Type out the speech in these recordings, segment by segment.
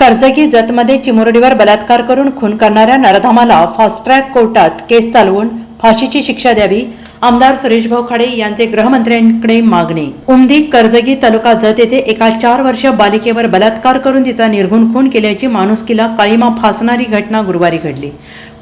कर्जगी जतमध्ये चिमुरडीवर बलात्कार करून खून करणाऱ्या नरधामाला फास्ट ट्रॅक कोर्टात केस चालवून फाशीची शिक्षा द्यावी आमदार सुरेश भाऊ खाडे यांचे गृहमंत्र्यांकडे मागणी. उमदी कर्जगी तालुका जत येथे एका चार वर्ष बालिकेवर बलात्कार करून तिचा निर्घुण खून केल्याची माणुसकीला काळीमा फासणारी घटना गुरुवारी घडली.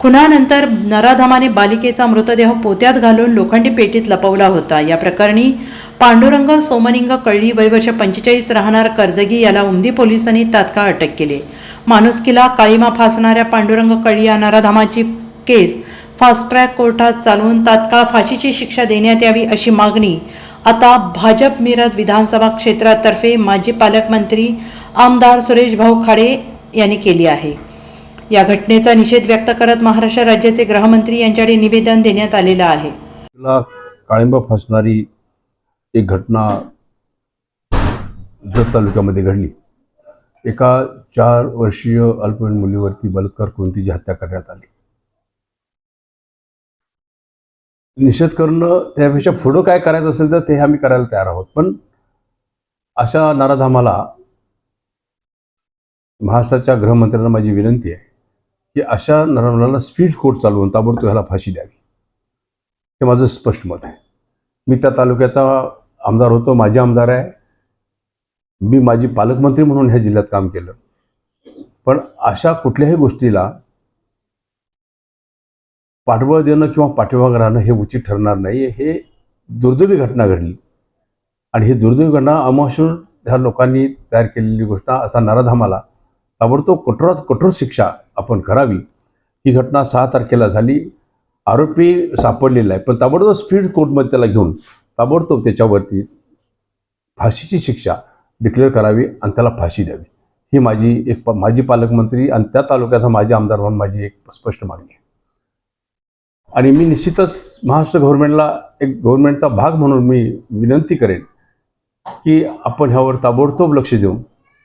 खुनानंतर नराधामाने बालिकेचा मृतदेह पोत्यात घालून लोखंडी पेटीत लपवला होता. या प्रकरणी पांडुरंग सोमनिंग कळली वयवर्ष पंचेचाळीस राहणार कर्जगी याला उमदी पोलिसांनी तात्काळ अटक केली. माणुसकीला काळीमा फासणाऱ्या पांडुरंग कळी या नराधामाची केस फास्ट ट्रॅक कोर्टात चालवून तात्काळ फाशीची शिक्षा देण्यात यावी अशी मागणी. आता भाजप मिरज विधानसभा क्षेत्रातर्फे माजी पालकमंत्री आमदार सुरेश भाऊ खाडे यांनी केली आहे. या घटनेचा निषेध व्यक्त करत महाराष्ट्र राज्याचे गृहमंत्री यांच्याकडे निवेदन देण्यात आलेलं आहे. काळिंबा फासणारी एक घटना जत तालुक्यामध्ये घडली. एका चार वर्षीय अल्पवयीन मुलीवरती बलात्कार करून तिची हत्या करण्यात आली. निषेध करणं त्यापेक्षा पुढं काय करायचं असेल तर ते आम्ही करायला तयार आहोत. पण अशा नराधामाला महाराष्ट्राच्या गृहमंत्र्यांना माझी विनंती आहे की अशा नराधामाला स्पीड कोर्ट चालवून ताबडतोब ह्याला फाशी द्यावी. हे माझं स्पष्ट मत आहे. मी त्या तालुक्याचा आमदार होतो माझे आमदार आहे. मी माझी पालकमंत्री म्हणून ह्या जिल्ह्यात काम केलं. पण अशा कुठल्याही गोष्टीला पाठबळ देणं किंवा पाठीमाग राहणं हे उचित ठरणार नाही हे दुर्दैवी घटना घडली. आणि ही दुर्दैवी घटना अमाशून ह्या लोकांनी तयार केलेली गोष्ट असा नराधामाला ताबडतोब कठोरात कठोर शिक्षा आपण करावी. ही घटना सहा तारखेला झाली. आरोपी सापडलेला आहे. पण ताबडतोब स्पीड कोर्टमध्ये त्याला घेऊन ताबडतोब त्याच्यावरती फाशीची शिक्षा डिक्लेअर करावी आणि त्याला फाशी द्यावी. ही माझी एक पा माजी पालकमंत्री आणि त्या तालुक्याचा माजी आमदार म्हणून माझी एक स्पष्ट मागणी आहे. आणि मी निश्चितच महाराष्ट्र गव्हर्नमेंटला एक गव्हर्नमेंटचा भाग म्हणून मी विनंती करेन की आपण ह्यावर ताबडतोब लक्ष देऊन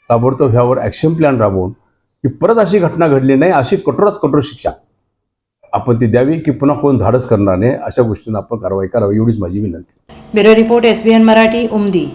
ताबडतोब ह्यावर ॲक्शन प्लॅन राबवून की परत अशी घटना घडली नाही अशी कठोरात कठोर शिक्षा आपण ती द्यावी की पुन्हा कोण धाडस करणार नाही? अशा गोष्टींना आपण कारवाई करावी एवढीच माझी विनंती. Bureau report SBN Marathi Umadi.